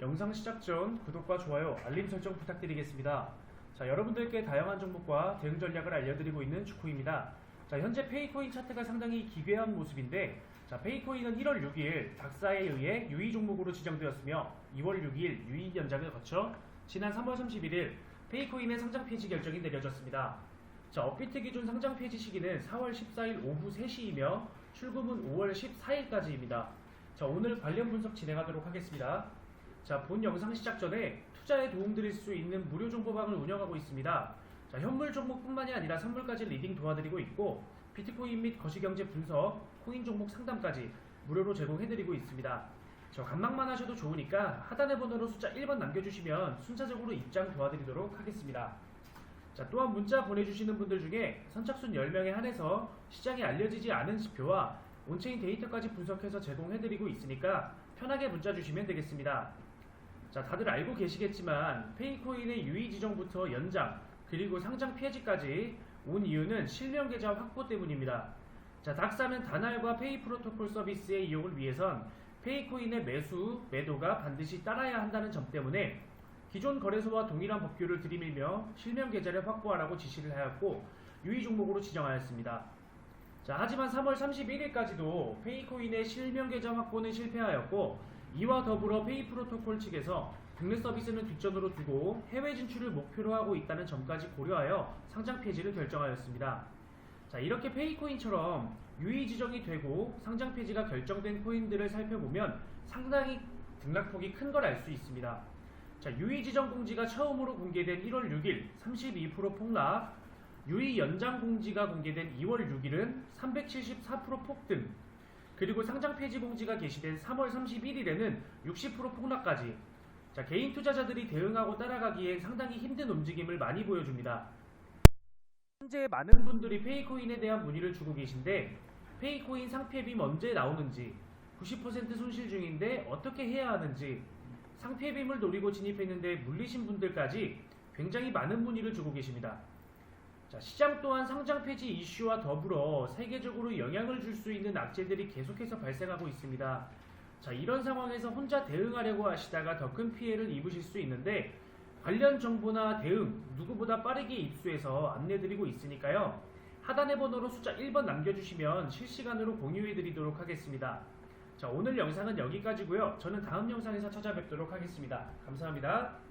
영상 시작 전 구독과 좋아요, 알림 설정 부탁드리겠습니다. 자, 여러분들께 다양한 종목과 대응 전략을 알려드리고 있는 주코입니다. 자, 현재 페이코인 차트가 상당히 기괴한 모습인데, 자, 페이코인은 1월 6일 박사에 의해 유의 종목으로 지정되었으며, 2월 6일 유의 연장을 거쳐 지난 3월 31일 페이코인의 상장 폐지 결정이 내려졌습니다. 자, 업비트 기준 상장 폐지 시기는 4월 14일 오후 3시이며 출금은 5월 14일까지입니다. 자, 오늘 관련 분석 진행하도록 하겠습니다. 자, 본 영상 시작 전에 투자에 도움드릴 수 있는 무료 정보방을 운영하고 있습니다. 자, 현물 종목뿐만이 아니라 선물까지 리딩 도와드리고 있고 비트코인 및 거시경제 분석, 코인 종목 상담까지 무료로 제공해드리고 있습니다. 저 간망만 하셔도 좋으니까 하단의 번호로 숫자 1번 남겨주시면 순차적으로 입장 도와드리도록 하겠습니다. 자, 또한 문자 보내주시는 분들 중에 선착순 10명에 한해서 시장에 알려지지 않은 지표와 온체인 데이터까지 분석해서 제공해드리고 있으니까 편하게 문자 주시면 되겠습니다. 자, 다들 알고 계시겠지만 페이코인의 유의 지정부터 연장 그리고 상장 폐지까지 온 이유는 실명 계좌 확보 때문입니다. 자, 닥사는 다날과 페이 프로토콜 서비스의 이용을 위해선 페이코인의 매수, 매도가 반드시 따라야 한다는 점 때문에 기존 거래소와 동일한 법규를 들이밀며 실명 계좌를 확보하라고 지시를 하였고 유의 종목으로 지정하였습니다. 자, 하지만 3월 31일까지도 페이코인의 실명 계좌 확보는 실패하였고 이와 더불어 페이 프로토콜 측에서 국내 서비스는 뒷전으로 두고 해외 진출을 목표로 하고 있다는 점까지 고려하여 상장 폐지를 결정하였습니다. 자, 이렇게 페이코인처럼 유의 지정이 되고 상장 폐지가 결정된 코인들을 살펴보면 상당히 등락폭이 큰 걸 알 수 있습니다. 자, 유의 지정 공지가 처음으로 공개된 1월 6일 32% 폭락, 유의 연장 공지가 공개된 2월 6일은 374% 폭등, 그리고 상장 폐지 공지가 게시된 3월 31일에는 60% 폭락까지 자, 개인 투자자들이 대응하고 따라가기엔 상당히 힘든 움직임을 많이 보여줍니다. 현재 많은 분들이 페이코인에 대한 문의를 주고 계신데 페이코인 상폐빔 언제 나오는지 90% 손실 중인데 어떻게 해야 하는지 상폐빔을 노리고 진입했는데 물리신 분들까지 굉장히 많은 문의를 주고 계십니다. 자, 시장 또한 상장 폐지 이슈와 더불어 세계적으로 영향을 줄 수 있는 악재들이 계속해서 발생하고 있습니다. 자, 이런 상황에서 혼자 대응하려고 하시다가 더 큰 피해를 입으실 수 있는데 관련 정보나 대응 누구보다 빠르게 입수해서 안내드리고 있으니까요. 하단의 번호로 숫자 1번 남겨주시면 실시간으로 공유해드리도록 하겠습니다. 자, 오늘 영상은 여기까지고요. 저는 다음 영상에서 찾아뵙도록 하겠습니다. 감사합니다.